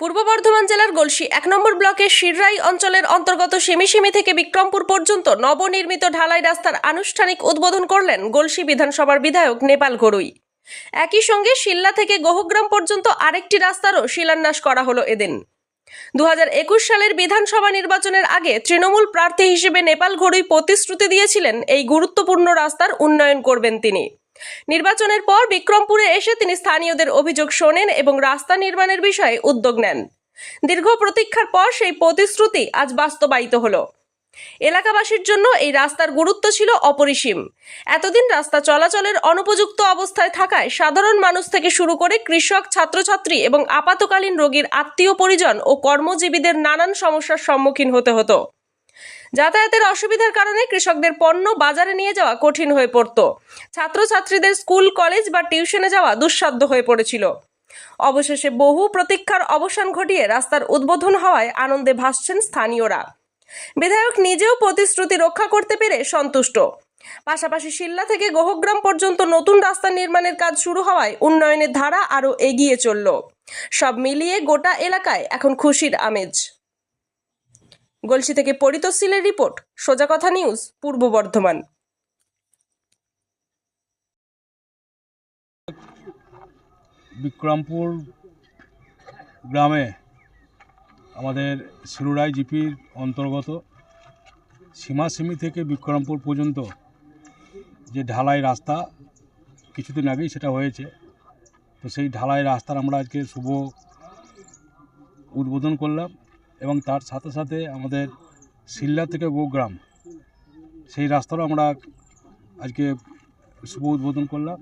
পূর্ব বর্ধমান জেলার গলসি এক নম্বর ব্লকের শিররাই অঞ্চলের অন্তর্গত সেমিসিমি থেকে বিক্রমপুর পর্যন্ত নবনির্মিত ঢালাই রাস্তার আনুষ্ঠানিক উদ্বোধন করলেন গলসি বিধানসভার বিধায়ক নেপাল ঘড়ুই একই সঙ্গে শিল্লা থেকে গহগ্রাম পর্যন্ত আরেকটি রাস্তারও শিলান্যাস করা হলো এদিন। দু হাজার একুশ সালের বিধানসভা নির্বাচনের আগে তৃণমূল প্রার্থী হিসেবে নেপাল ঘড়ুই প্রতিশ্রুতি দিয়েছিলেন এই গুরুত্বপূর্ণ রাস্তার উন্নয়ন করবেন তিনি। নির্বাচনের পর বিক্রমপুরে এসে তিনি স্থানীয়দের অভিযোগ শোনেন এবং রাস্তা নির্মাণের বিষয়ে উদ্যোগ নেন। দীর্ঘ প্রতীক্ষার পর সেই প্রতিশ্রুতি আজ বাস্তবায়িত হলো। এলাকাবাসীর জন্য এই রাস্তার গুরুত্ব ছিল অপরিসীম। এতদিন রাস্তা চলাচলের অনুপযুক্ত অবস্থায় থাকায় সাধারণ মানুষ থেকে শুরু করে কৃষক, ছাত্রছাত্রী এবং আপাতকালীন রোগীর আত্মীয় পরিজন ও কর্মজীবীদের নানান সমস্যার সম্মুখীন হতে হতো। যাতায়াতের অসুবিধার কারণে কৃষকদের পণ্য বাজারে নিয়ে যাওয়া কঠিন হয়ে পড়তো। ছাত্রছাত্রীদের স্কুল, কলেজ বা টিউশনে যাওয়া দুঃসাধ্য হয়ে পড়েছিল। অবশেষে বহু প্রতীক্ষার অবসান ঘটিয়ে রাস্তার উদ্বোধন হওয়ায় আনন্দে ভাসছেন স্থানীয়রা। বিধায়ক নিজেও প্রতিশ্রুতি রক্ষা করতে পেরে সন্তুষ্ট। পাশাপাশি শিল্লা থেকে গোহগ্রাম পর্যন্ত নতুন রাস্তা নির্মাণের কাজ শুরু হওয়ায় উন্নয়নের ধারা আরও এগিয়ে চলল। সব মিলিয়ে গোটা এলাকায় এখন খুশির আমেজ। গলসি থেকে পরিতশীলের রিপোর্ট। সোজা কথা নিউজ, পূর্ব বর্ধমান। বিক্রমপুর গ্রামে আমাদের শিরুরাই জিপির অন্তর্গত সীমাসীমি থেকে বিক্রমপুর পর্যন্ত যে ঢালাই রাস্তা কিছুদিন আগেই সেটা হয়েছে। তো সেই ঢালাই রাস্তার আমরা আজকে শুভ উদ্বোধন করলাম। এবং তার সাথে সাথে আমাদের শিল্লা থেকে গোগ্রাম, সেই রাস্তারও আমরা আজকে শুভ উদ্বোধন করলাম।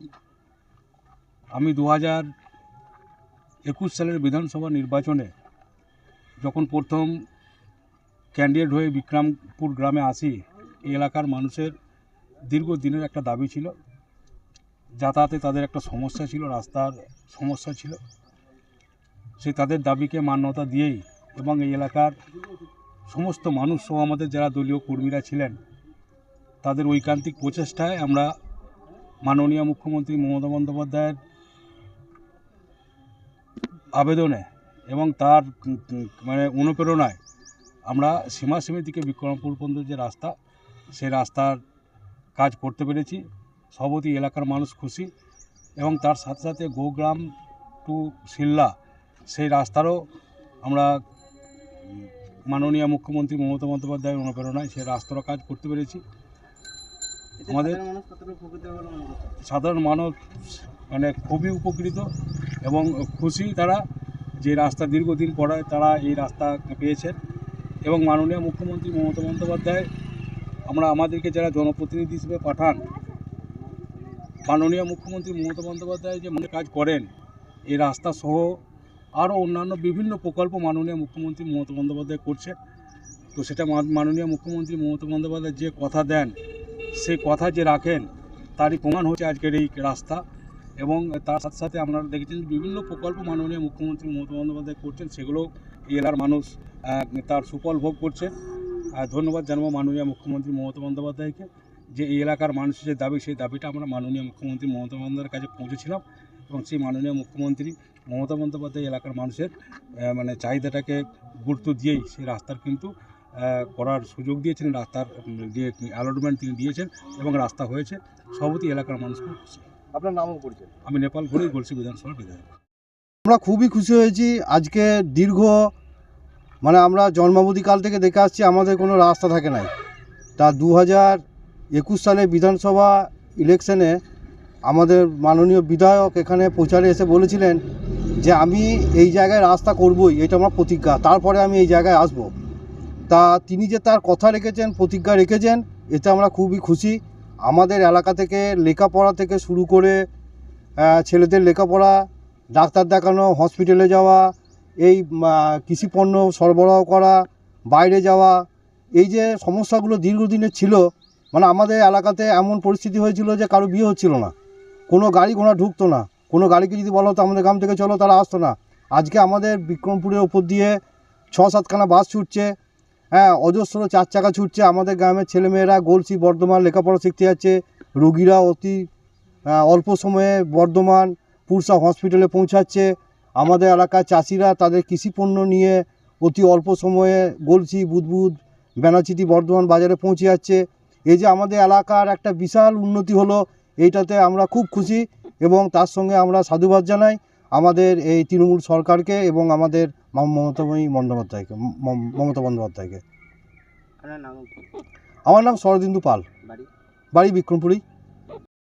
আমি দু হাজার একুশ সালের বিধানসভা নির্বাচনে যখন প্রথম ক্যান্ডিডেট হয়ে বিক্রমপুর গ্রামে আসি, এই এলাকার মানুষের দীর্ঘদিনের একটা দাবি ছিল। যাতায়াতে তাদের একটা সমস্যা ছিল, রাস্তার সমস্যা ছিল। সেই তাদের দাবিকে মান্যতা দিয়েই এবং এই এলাকার সমস্ত মানুষ সহ আমাদের যারা দলীয় কর্মীরা ছিলেন, তাদের ঐকান্তিক প্রচেষ্টায় আমরা মাননীয় মুখ্যমন্ত্রী মমতা বন্দ্যোপাধ্যায়ের আবেদনে এবং তার মানে অনুপ্রেরণায় আমরা সীমাসীমি থেকে বিক্রমপুর পর্যন্ত যে রাস্তা, সেই রাস্তার কাজ করতে পেরেছি। সবতি এলাকার মানুষ খুশি এবং তার সাথে সাথে গোগ্রাম টু শিল্লা সেই রাস্তারও আমরা মাননীয় মুখ্যমন্ত্রী মমতা বন্দ্যোপাধ্যায়ের অনুপ্রেরণায় সে রাস্তারও কাজ করতে পেরেছি। আমাদের সাধারণ মানুষ মানে খুবই উপকৃত এবং খুশি তারা যে রাস্তা দীর্ঘদিন পরে তারা এই রাস্তা পেয়েছেন এবং মাননীয় মুখ্যমন্ত্রী মমতা বন্দ্যোপাধ্যায় আমরা আমাদেরকে যারা জনপ্রতিনিধি হিসেবে পাঠান মাননীয় মুখ্যমন্ত্রী মমতা বন্দ্যোপাধ্যায় যে মনে কাজ করেন এই রাস্তা সহ আরও অন্যান্য বিভিন্ন প্রকল্প মাননীয় মুখ্যমন্ত্রী মমতা বন্দ্যোপাধ্যায় করছেন। তো সেটা মাননীয় মুখ্যমন্ত্রী মমতা বন্দ্যোপাধ্যায় যে কথা দেন, সেই কথা যে রাখেন, তারই প্রমাণ হচ্ছে আজকের এই রাস্তা। এবং তার সাথে সাথে আপনারা দেখেছেন বিভিন্ন প্রকল্প মাননীয় মুখ্যমন্ত্রী মমতা বন্দ্যোপাধ্যায় করছেন, সেগুলো এলাকার মানুষ তার সুফল ভোগ করছে আর ধন্যবাদ জানাব মাননীয় মুখ্যমন্ত্রী মমতা বন্দ্যোপাধ্যায়কে যে এই এলাকার মানুষের যে দাবি, সেই দাবিটা আমরা মাননীয় মুখ্যমন্ত্রী মমতা বন্দ্যোপাধ্যায়ের কাছে পৌঁছেছিলাম। এবং সেই মাননীয় মুখ্যমন্ত্রী মমতা বন্দ্যোপাধ্যায় এলাকার মানুষের মানে চাহিদাটাকে গুরুত্ব দিয়েই সেই রাস্তার কিন্তু করার সুযোগ দিয়েছেন রাস্তার যে অ্যালটমেন্ট তিনি দিয়েছেন এবং রাস্তা হয়েছে। সবতি এলাকার মানুষ খুব খুশি। আপনার নামও পরিচয় আমি নেপাল ঘুরে বলছি বিধানসভার বিধায়ক। আমরা খুবই খুশি হয়েছি। আজকে দীর্ঘ মানে আমরা জন্মাবধিকাল থেকে দেখে আসছি আমাদের কোনো রাস্তা থাকে নাই। তা দু হাজার একুশ সালে বিধানসভা ইলেকশনে আমাদের মাননীয় বিধায়ক এখানে প্রচারে এসে বলেছিলেন যে আমি এই জায়গায় রাস্তা করবই এটা আমার প্রতিজ্ঞা। তারপরে আমি এই জায়গায় আসব। তা তিনি যে তার কথা রেখেছেন প্রতিজ্ঞা রেখেছেন এতে আমরা খুবই খুশি। আমাদের এলাকা থেকে লেখাপড়া থেকে শুরু করে ছেলেদের লেখাপড়া ডাক্তার দেখানো হসপিটালে যাওয়া এই আহ, কৃষি পণ্য সরবরাহ করা বাইরে যাওয়া এই যে সমস্যাগুলো দীর্ঘদিনের ছিল মানে আমাদের এলাকাতে এমন পরিস্থিতি হয়েছিল যে কারও বিয়ে হচ্ছিল না। কোনো গাড়ি ঘোড়া ঢুকতো না। কোনো গাড়িকে যদি বলো তো আমাদের গ্রাম থেকে চলো, তারা আসতো না। আজকে আমাদের বিক্রমপুরের ওপর দিয়ে ছ সাতখানা বাস ছুটছে। হ্যাঁ অজস্র চার চাকা ছুটছে। আমাদের গ্রামের ছেলেমেয়েরা গলসি বর্ধমান লেখাপড়া শিখতে যাচ্ছে। রুগীরা অতি অল্প সময়ে বর্ধমান পুরসা হসপিটালে পৌঁছাচ্ছে। আমাদের এলাকার চাষিরা তাদের কৃষিপণ্য নিয়ে অতি অল্প সময়ে গলসি, বুদবুদ বেনাচিতি বর্ধমান বাজারে পৌঁছে যাচ্ছে। এই যে আমাদের এলাকার একটা বিশাল উন্নতি হলো, এইটাতে আমরা খুব খুশি। এবং তার সঙ্গে আমরা সাধুবাদ জানাই আমাদের এই তৃণমূল সরকারকে এবং আমাদের মমতাময়ী বন্দ্যোপাধ্যায়কে মম- মমতা বন্দ্যোপাধ্যায়কে? আমার নাম শরদিন্দু পাল। বাড়ি বিক্রমপুরী।